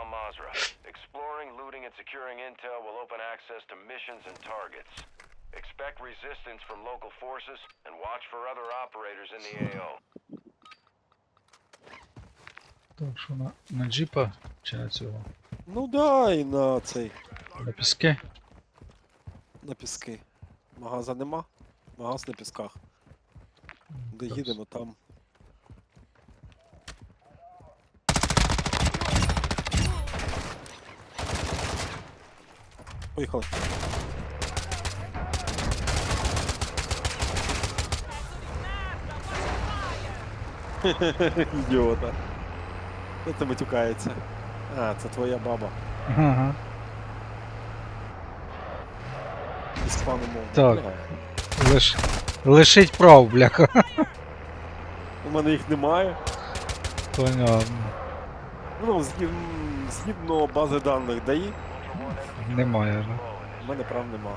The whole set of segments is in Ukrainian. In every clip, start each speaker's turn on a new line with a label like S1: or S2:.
S1: Al Mazra. Exploring, looting, and securing intel will open access to missions and targets. Expect resistance from local forces and watch for other operators in the AO.
S2: Так що на, на джипа чи на цього?
S3: Ну дай на цей.
S2: На піски?
S3: На піски. Магаза нема. Магаз на пісках. Де
S2: Так,
S3: їдемо, там. Поїхали. Ідіота. Хто це матюкається? А, це твоя баба.
S2: Ага.
S3: Іспану мову.
S2: Так. Лиш... Лишить прав, бляха.
S3: У мене їх немає.
S2: Понятно.
S3: Ну, згід- згідно бази даних ДАІ,
S2: Немає, ну.
S3: в мене прав нема.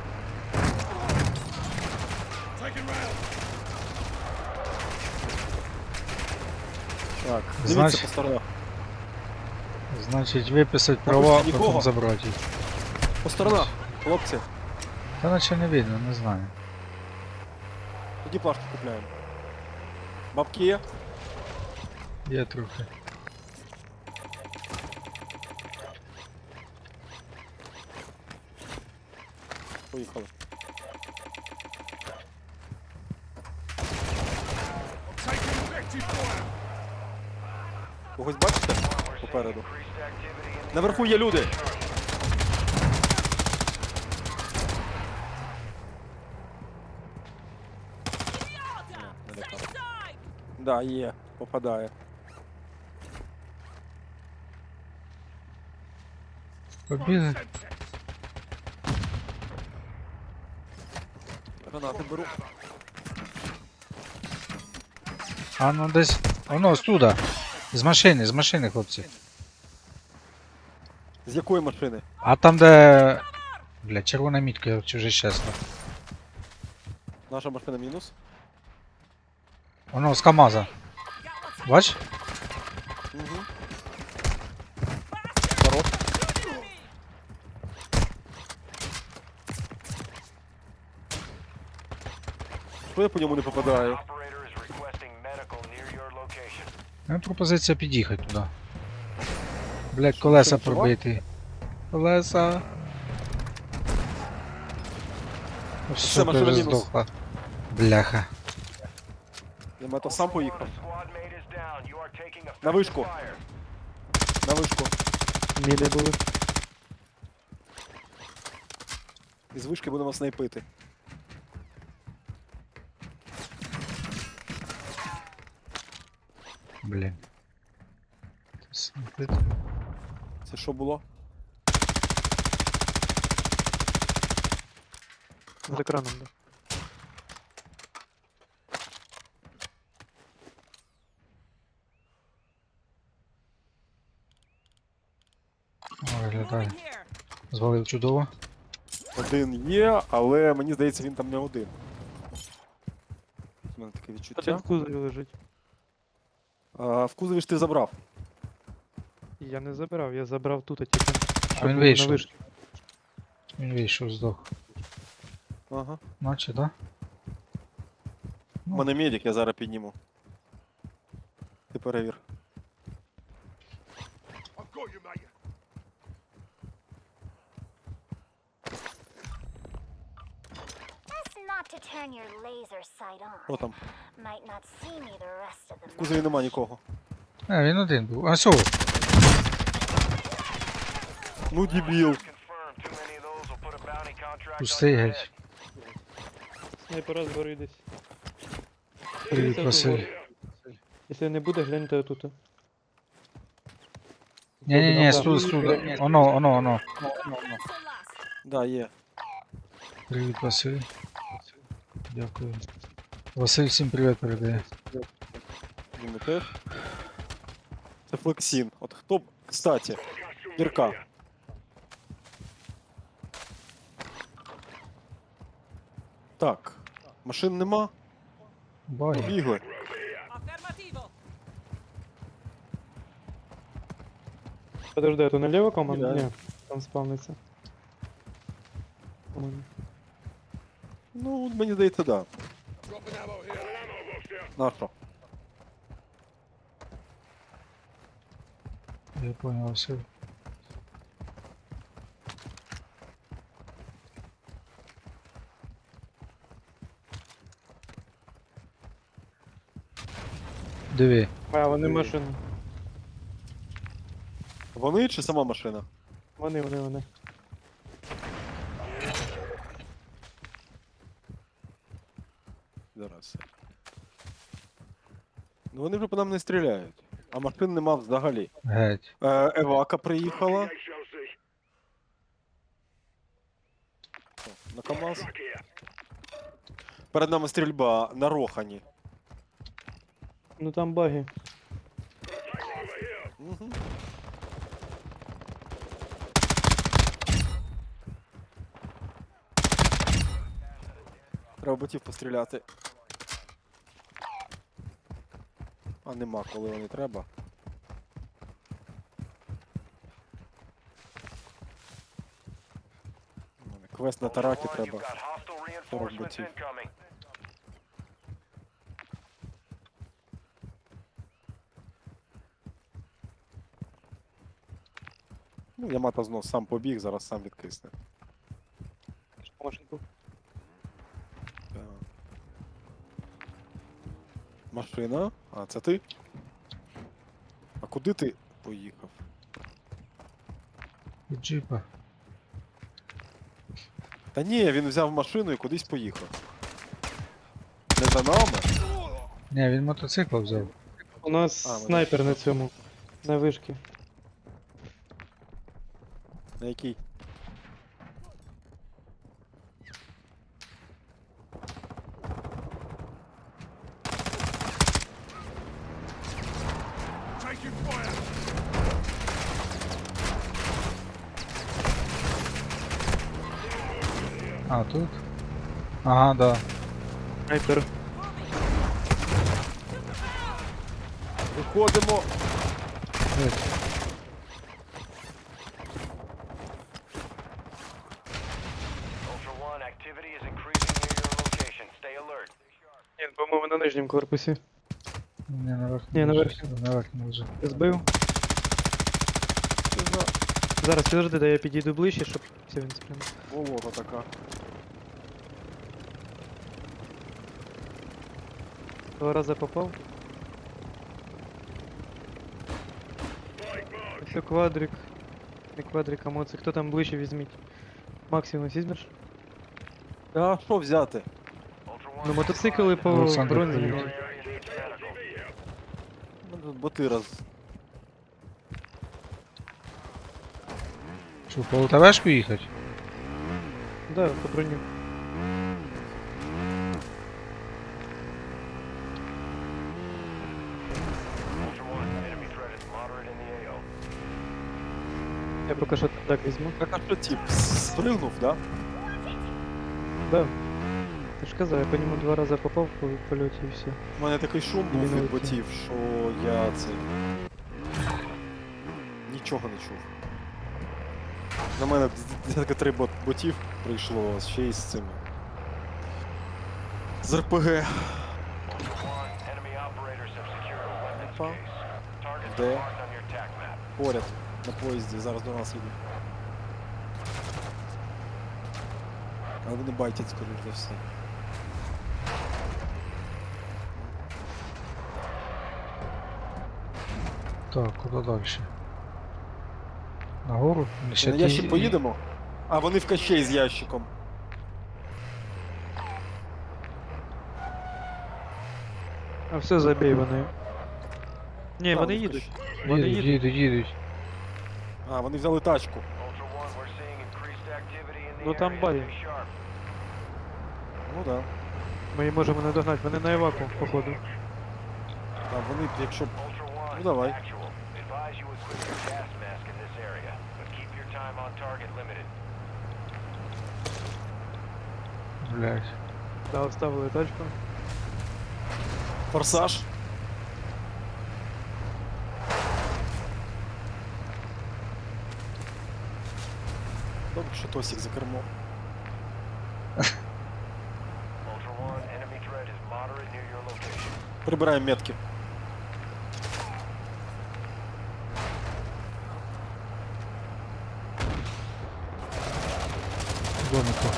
S3: Так, дивіться
S2: Значить-
S3: по сторонах.
S2: Значить, виписати права,
S3: ж нікого.
S2: потім забрати їх.
S3: По сторонах, хлопці.
S2: Та наче не видно, не знаю.
S3: Тоді плашки купляємо. Бабки є?
S2: Є трохи.
S3: Поїхали. Когось бачите? Попереду. Наверху є люди. Да, є, попадає.
S2: Побігли.
S3: Гранати беру.
S2: А ну десь. Воно, студа. З машини, з машини, хлопці.
S3: З якої машини?
S2: А там де. Бля, червона мітка, я вже чесно.
S3: Наша машина мінус.
S2: Воно з КАМАЗа. Бач?
S3: Що я по ньому не попадаю?
S2: Ну, пропозиція під'їхати туди. Блять, колеса пробиті. Колеса. Все,
S3: машина мінус.
S2: здохла. Бляха.
S3: Я мето сам поїхав. На вишку. На вишку.
S4: Міни були.
S3: Із вишки будемо снайпити.
S2: Блін. Це.
S3: Що було?
S4: З екраном, да.
S2: Виглядає. Звалив чудово.
S3: Один є, але мені здається, він там не один. У мене таке відчуття.
S4: лежить.
S3: А, в кузові ж ти забрав.
S4: Я не забирав, я забрав тут, а тільки.
S2: А він вийшов. Він вийшов, здох.
S3: Ага.
S2: Наче, да?
S3: У мене медик, я зараз підніму. Ти перевір.
S5: Of the
S3: В кузові нема нікого.
S2: А, він один був. А що?
S3: Ну дебіл.
S2: Пустий геть.
S4: Снайпера згори десь.
S2: Привіт, Василь.
S4: Якщо не буде, гляньте отут.
S2: Ні-ні-ні,
S4: Да.
S2: студа, студа. Оно, оно, оно.
S3: Да, є.
S2: Привіт, Василь. Дякую. Василь всім привіт передає.
S3: Йому теж. Це флексін. От хто б. Кстати, Кірка. Так. Машин нема.
S2: Бай.
S3: Побігли.
S4: Подожди, а то наліво команда?
S3: Да.
S4: Ні, там спавниться. По-моєму.
S3: Ну, мені здається, да. На що?
S2: Я понял все. Диви.
S4: А, вони
S3: Ой. Вони чи сама машина?
S4: Вони, вони, вони.
S3: Ну вони вже по нам не стріляють. А машин нема взагалі.
S2: Геть.
S3: Е, Евака приїхала. О, На КамАЗ. Перед нами стрільба на Рохані.
S4: Ну там баги.
S3: Угу. Треба ботів постріляти. А нема, коли вони треба. Квест на таракі треба.
S1: you've got hostile reinforcements
S3: ботів.
S1: incoming.
S3: Ну, Ямато знов сам побіг, зараз сам відкисне. Машина? А, це ти? А куди ти поїхав?
S2: Від джипа.
S3: Та ні, він взяв машину і кудись поїхав. Не за нами?
S2: Ні, він мотоцикл взяв.
S4: У нас
S3: А, ми
S4: снайпер на цьому. На вишки.
S3: На який?
S2: А, тут? Ага, да.
S4: Снайпер.
S3: Виходимо!
S2: Геть.
S1: Ultra One, activity is increasing near your location. Stay alert.
S4: Ні, по-моєму, на нижньому корпусі.
S2: Ні, наверх.
S4: Ні,
S2: не
S4: наверх.
S2: Наверх не може.
S4: Ти збив? Зараз підожди, дай я підійду ближче, щоб все він спрям.
S3: Волога така.
S4: Два рази попав. Все квадрик. Не квадрик, а моцик. Хто там ближче візьміть? Максимум візьмеш?
S3: А що взяти?
S4: Ну мотоцикли по
S2: Олександр
S4: бронзі.
S2: приїхав.
S1: your area needs medical.
S3: У мене тут боти роз...
S2: Що, по ЛТВшку їхати?
S4: Да, по броню.
S1: Ultra One, enemy threat is moderate in the AO.
S4: Що так візьму.
S3: Так а що тип? Спригнув, да?
S4: Да. Ти ж казав, я по ньому два рази попав по польоті і все.
S3: У мене такий шум був від ботів, що я це. Нічого не чув. На мене десятка три бот ботів прийшло ще й з цими. З РПГ. Де? Поряд на поїзді, зараз до нас їдуть. Але вони байтять, скоріш за все.
S2: Так, куди далі? Нагору? Ще
S3: на
S2: ті-
S3: ящик поїдемо? А вони в кащей з ящиком.
S4: А все, забій вони. Ні,
S3: А,
S4: вони
S3: в
S4: їдуть. Вони
S2: Їдуть,
S4: їдуть.
S2: їдуть, їдуть.
S3: А, вони взяли тачку.
S4: Ну, там
S1: sharp.
S3: Ну так. Да.
S4: Ми її можемо надогнати, вони на еваку, походу.
S3: Там вони, якщо. Ну, давай.
S1: actual. Advise you equip your
S3: Добре, що Тосік за кермом.
S1: Ultra One, enemy threat is moderate near your location.
S3: Прибираємо метки.
S2: В домику.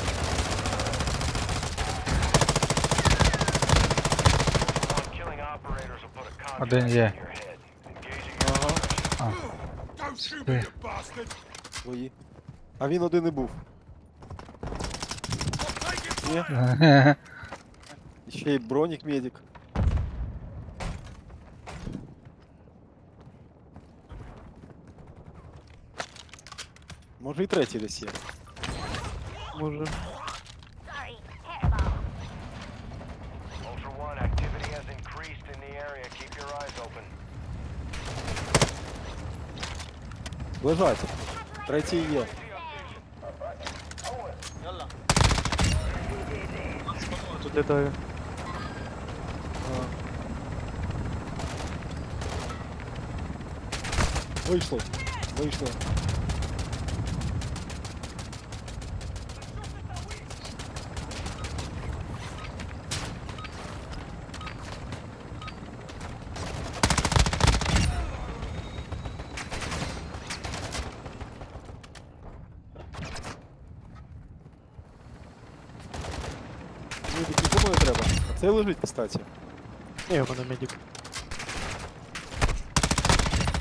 S1: One, killing operators will put a contract
S2: Один
S1: in
S2: є.
S1: your head. Engaging your
S3: Ага,
S2: Ти.
S3: свої. А він один і був. Ні, ще й бронік медик. Може і третій десь є.
S4: Може.
S5: Sorry, hairball.
S1: Ultra One, activity has increased in the area. Keep your eyes open.
S3: Лежать. Третій є.
S4: Тут літаю.
S3: Вийшло. Вийшло. Медик нікому не треба. А це лежить, кстати.
S4: Ні, в мене медик.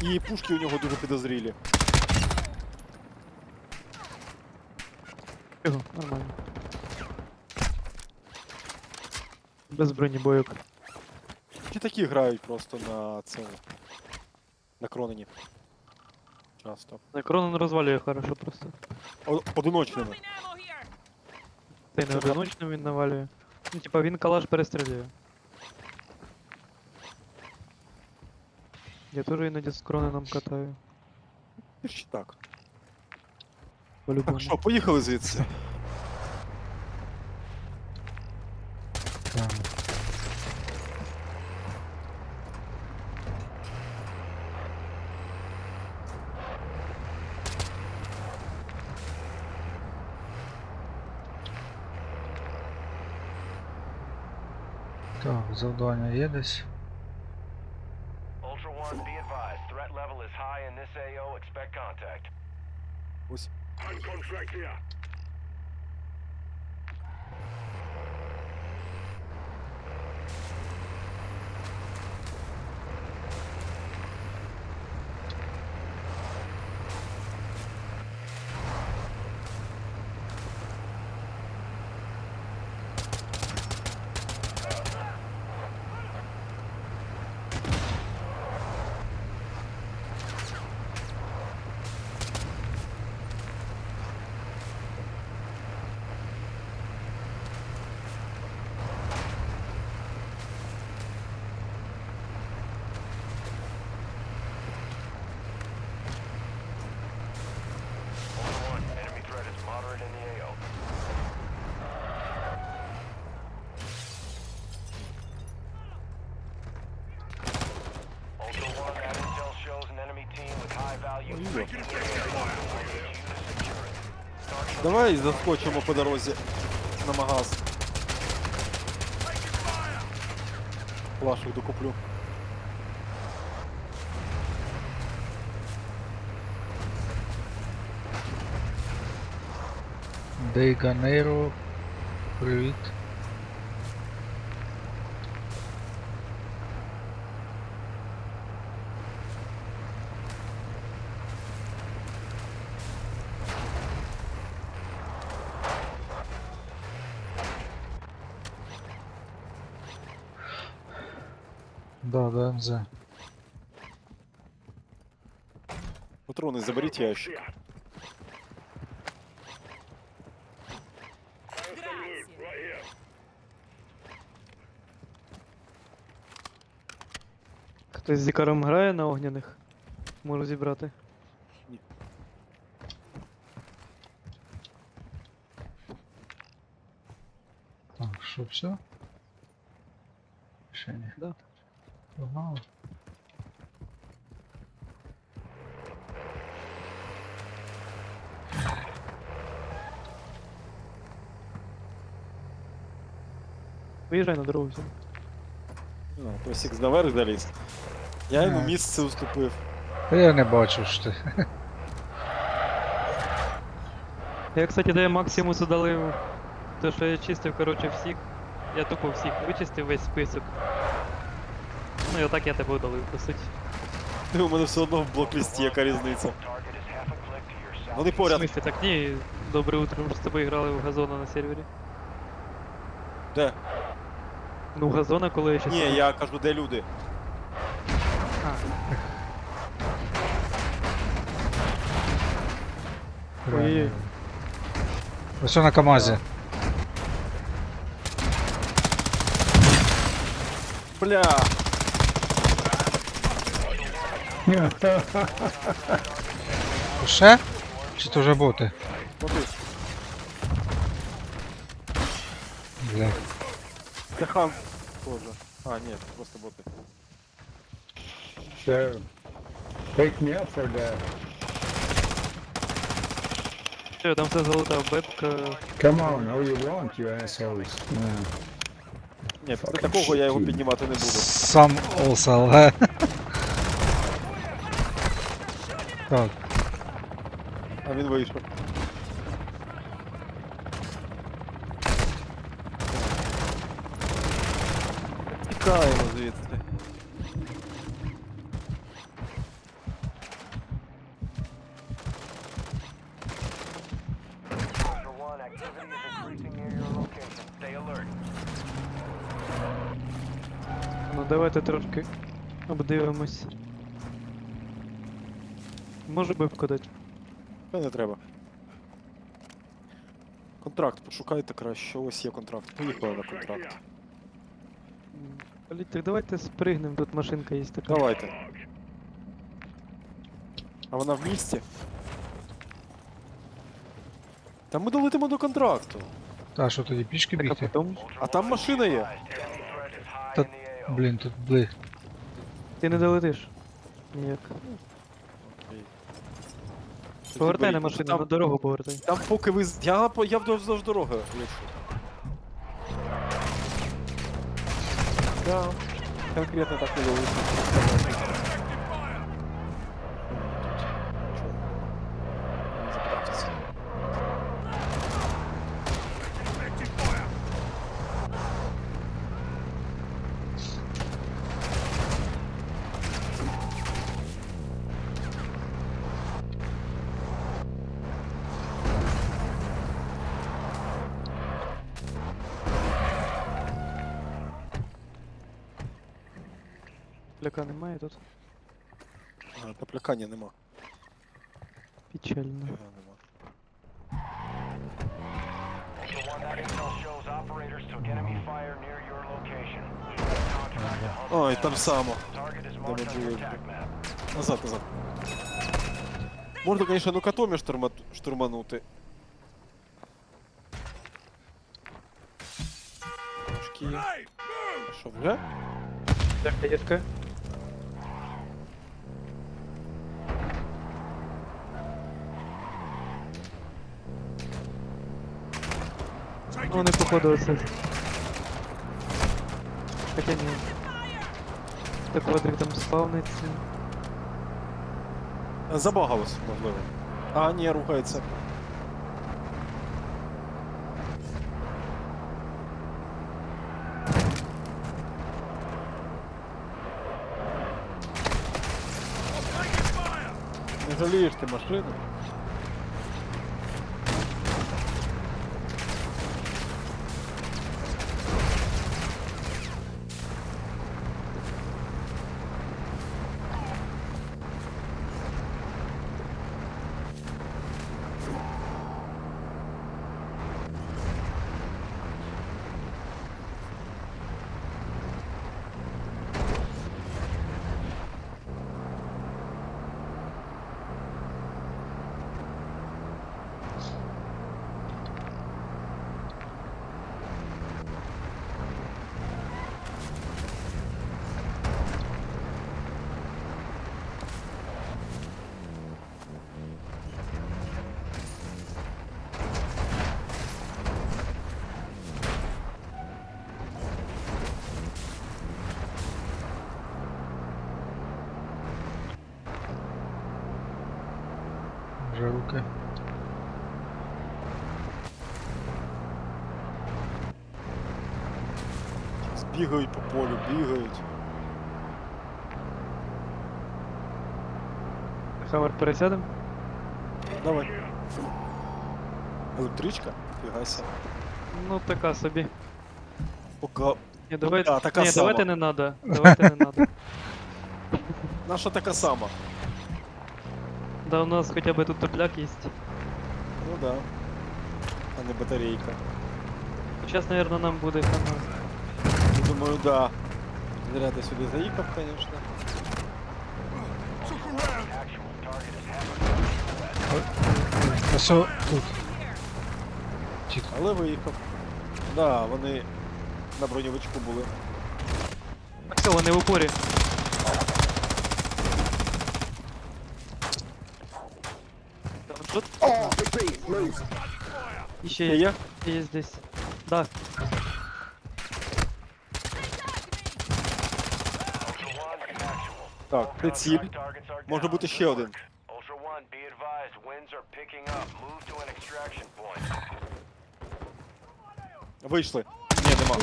S3: І пушки у нього дуже підозрілі.
S4: Його, нормально. Без бронебойок.
S3: Чи такі грають просто на цьому. На кронені. Часто.
S4: На Кронен розвалює хорошо просто.
S3: О- одиночними.
S4: Та й не одиночним він навалює. Ну, типа він калаш перестрілює. Я теж іноді з Кроненом катаю.
S3: Ти так.
S4: По-любому.
S3: Так що, поїхали звідси.
S2: завдання є десь.
S1: Ultra One, be advised. Threat level is high in this AO. Expect contact.
S3: Ось.
S1: Ultra
S3: Давай заскочимо по дорозі на магаз. Плашок докуплю.
S2: Дейганейро. Привіт. Да, ДМЗ.
S3: Патрони заберіть ящик.
S4: Хтось з Ікаром грає на огняних? Можу зібрати.
S2: Так, що все? Ще ні.
S4: Да.
S2: Погнали.
S4: Виїжджай на другу всім.
S3: Ну, Тосік наверх заліз. Я йому
S2: е.
S3: місце уступив.
S2: Та я не бачу, що ти.
S4: Я, кстати, де Максимусу дали То, що я чистив, короче, всіх. Я тупо всіх вичистив весь список. Ну і отак я тебе удалив, по суті.
S3: Ти у мене все одно в блок-лісті, яка різниця. Вони
S4: В
S3: поряд.
S4: смысле, так ні, добре утро, ми ж з тобою грали в газона на сервері.
S3: Де?
S4: Ну, газона, коли я ще
S3: Ні, я кажу, де люди.
S4: Ой-ой-ой.
S2: Ось на КамАЗі.
S3: Бля!
S2: Ще? Чи то вже боти?
S3: Смотри,
S2: Бля.
S3: це хан. Тоже. А, ні, просто боти.
S6: So, take me up for that.
S4: Що, там все залутав, бебка.
S6: Come on, all you want, you assholes. Yeah.
S3: Ні, після такого я його піднімати не буду.
S2: Сам осал, ге. Так,
S3: А він вийшов. Тікаємо звідси.
S1: Ultra One, activity is increasing near your location. Stay alert.
S4: Ну давайте трошки обдивимось. Може бебку дати?
S3: Та не треба. Контракт, пошукайте краще. Ось є контракт. Поїхали на контракт.
S4: Так давайте спригнемо, тут машинка є така.
S3: Давайте. А вона в місті? Та ми долетимо до контракту.
S2: та що тоді пішки
S4: Так, а
S2: бігти?
S4: потім
S3: А там машина є.
S2: Блін, тут бли.
S4: ти не долетиш. Ніяк. Повертай на машину,
S3: там,
S4: на дорогу повертай.
S3: Там поки ви... з- Я, по- я вдовж дороги, якщо. Да. Конкретно так не вийшло.
S4: Пляка немає тут.
S3: А, Наплякання нема.
S4: Печально.
S3: Ага, нема.
S1: Ultra One, that intel shows operators took enemy fire near your location. You have a contract to hunt
S3: Ой,
S1: them
S3: там
S1: down.
S3: само.
S1: Target is
S3: Де
S1: marked
S3: ми
S1: on your
S3: були.
S1: attack map.
S3: Назад, назад. Можна, звісно, ну катомі штурма... штурманути. Трошки є. Що, вже?
S4: Так, дітка. Вони походу оце. Хоча ні. Так квадрик там спавниться.
S3: Забагалось, можливо. А, ні, рухається. Не жалієш ти машину? Бігають по полю, бігають.
S4: Хавар пересядем?
S3: Давай. Електричка? Фігайся.
S4: Ну така собі.
S3: Пока.
S4: Ні, давайте,
S3: да, така
S4: ні,
S3: сама.
S4: давайте не надо. Давайте не надо.
S3: Наша така сама.
S4: Да у нас хоча б тут топляк є.
S3: Ну да. А не батарейка.
S4: Зараз, наверное, нам буде хана.
S3: Думаю, да. Зря ти сюди заїхав, конечно.
S2: Ось о- тут. Чітко.
S3: Але виїхав. Да, вони на броньовичку були.
S4: А все, вони в упорі. Там що? І ще
S3: Є
S4: є,
S3: є?
S4: є здесь. Да.
S3: Так, приціль. Може бути ще один. Вийшли. Ні, нема.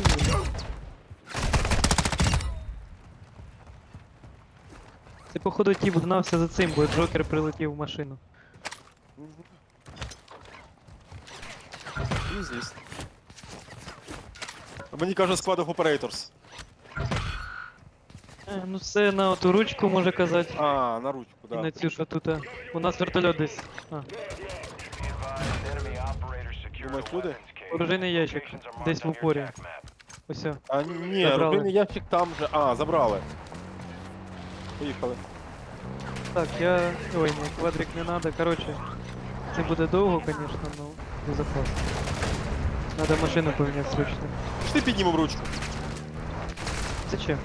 S4: Це походу тіп гнався за цим, бо Джокер прилетів в машину.
S3: Ну, звісно. Мені каже of Operators.
S4: Е, ну це на оту ручку може казати.
S3: А, на ручку,
S4: І на
S3: да.
S4: цю, що тут. е, У нас вертольот десь. А,
S3: Думаєш,
S1: cage.
S4: Оружейний ящик. Десь в упорі. Ось. о.
S3: А ні,
S4: Забрали.
S3: ящик там же. А, забрали. Поїхали.
S4: Так, я. Ой, ні, квадрик не надо. Короче, це буде довго, конечно, но безопасно. Надо машину поміняти срочно.
S3: Пішли піднімемо ручку.
S4: Зачем?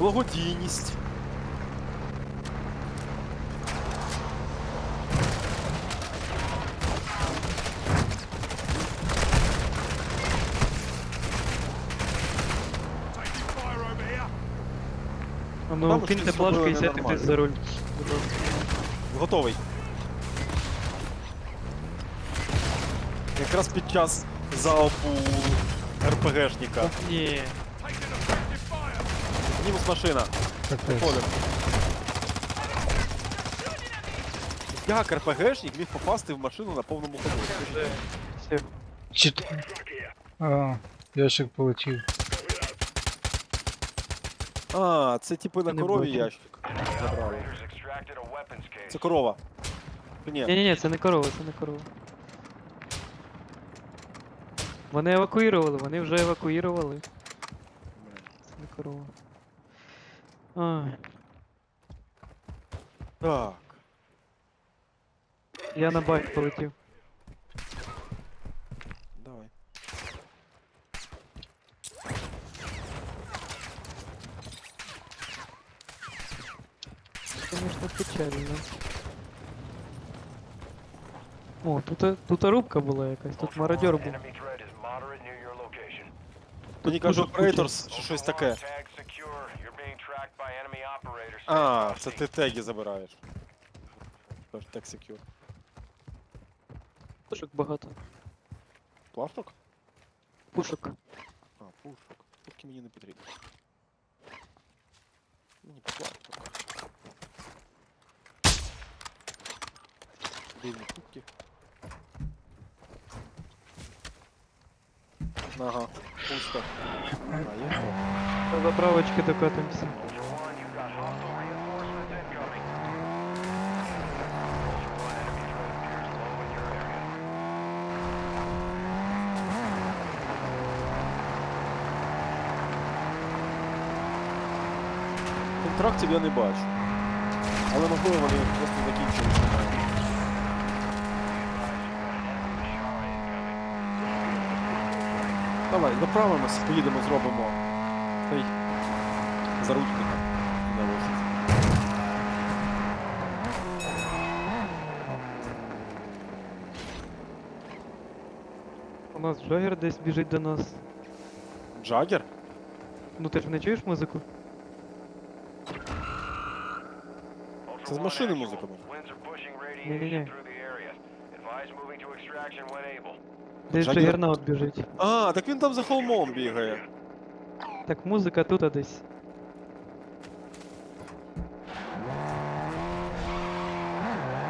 S3: Благодійність.
S4: А ну,
S3: Там
S4: киньте
S3: щось
S4: плашку
S3: зробили
S4: і сядьте
S3: ненормально.
S4: за руль.
S3: Готовий. Якраз під час залпу РПГшника.
S4: Ні.
S3: Мінус машина.
S2: Капець.
S3: Як РПГшник міг попасти в машину на повному ходу?
S2: Чіт... А, ящик полетів.
S3: А, це типу на
S4: Не
S3: корові
S4: бачу.
S3: ящик. Забрали. Це корова. Чи Ні.
S4: Ні, ні, ні, це не корова, це не корова. Вони евакуювали, вони вже евакуювали. Це не корова. Ай,
S3: Так.
S4: я на байк полетів.
S3: Давай.
S4: Конечно, печально. О, тут, тут рубка була якась, тут мародер
S1: One,
S4: був.
S3: Мені каже Operators, що щось
S1: Ultra
S3: таке. А, це ти теги забираєш. Тож секюр.
S4: Пушок багато.
S3: Плашок?
S4: Пушок.
S3: А, пушок. Пушки мені не потрібні. Мені плашок. Дивні кубки. Ага, пусто. Є?
S4: До заправочки докатимося.
S3: Контрактів я не бачу. Але можливо вони просто закінчилися. Давай, заправимося, поїдемо, зробимо. Той заручника на.
S4: У нас Джагер десь біжить до нас.
S3: Джагер?
S4: Ну ти ж не чуєш музику?
S1: area. Advise moving to extraction when able.
S4: Десь
S3: Джаггер.
S4: Джагернаут біжить.
S3: А, так він там за холмом бігає.
S4: Так, музика тут а десь.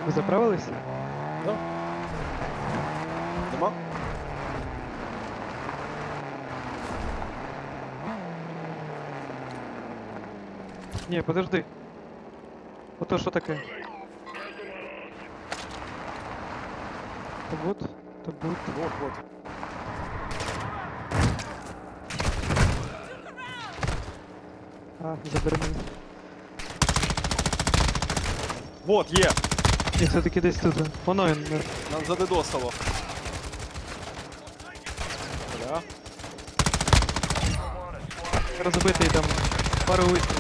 S4: Ви заправилися?
S3: Да? Нема?
S4: Ні, подожди. Ото що таке? То бот? То бот.
S3: Вот, вот.
S4: А, заберемо.
S3: Вот, є!
S4: Ні, все-таки десь тут. Воно він. е,
S3: Нам задедосило. Бля.
S4: розбитий там. Пару вистрілів.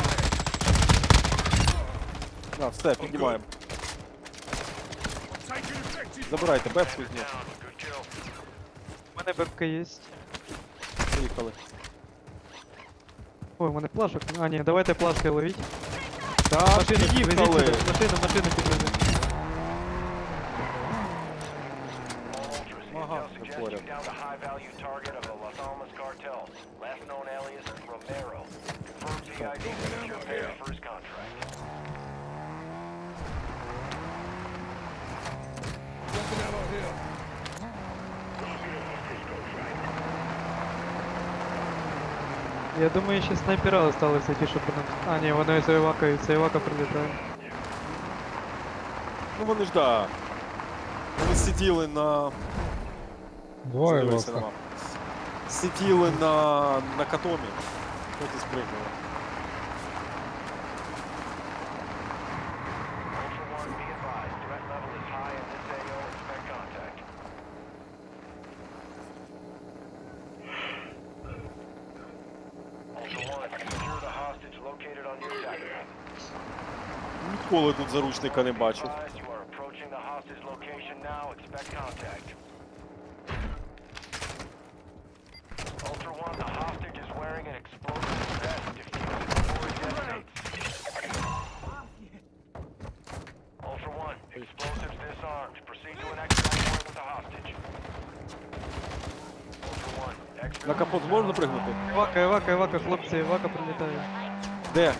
S3: А, все, піднімаємо. Забирайте, бепку з нього.
S4: У мене бебка є.
S3: Поїхали.
S4: Ой, у мене плашок. А, ні, давайте плашки ловіть.
S3: Так,
S4: Машину, сюди. Машину, машину підвези.
S3: Ага, поряд.
S1: Last known alias Romero.
S4: Я думаю, ще снайпера залишилися ті, що по нам. А, ні, воно за Сайвака це Івака прилітає.
S3: Ну вони ж да. Вони сиділи на.
S2: Двоє.
S3: Сиділи на, на катомі. Потім спригнули.
S1: Ultra One, be advised. Threat level is high in this AO. Expect contact. Ultra One, secure the hostage located on your dagger.
S3: Ніколи тут заручника не бачив.
S1: Advised, you are approaching the hostage location now. Expect contact. Ultra One, the hostage is wearing an explosive vest. Defuse it before it detonates. Ultra One, explosives disarmed. Proceed to an extract point with the hostage. Ultra One, exfil
S3: На капот можна пригнути?
S4: Івака, Івака, Івака, хлопці, Івака прилітає.
S3: Де?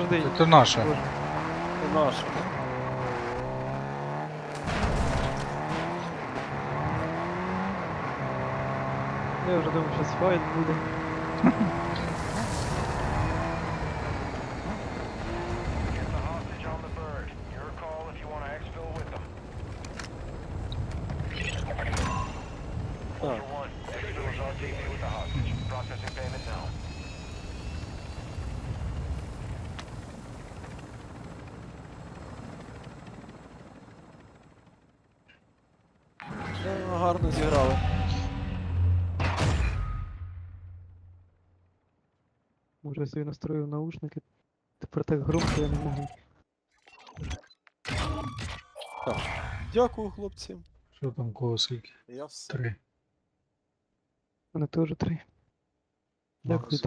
S4: Подожди.
S2: Це наша.
S3: Це наш.
S4: Я вже думаю, що файт буде. собі настроїв наушники. Тепер так громко я не можу.
S3: Дякую, хлопці.
S2: Що там кого скільки?
S3: Я все.
S2: Три.
S4: У мене теж три. Дякую.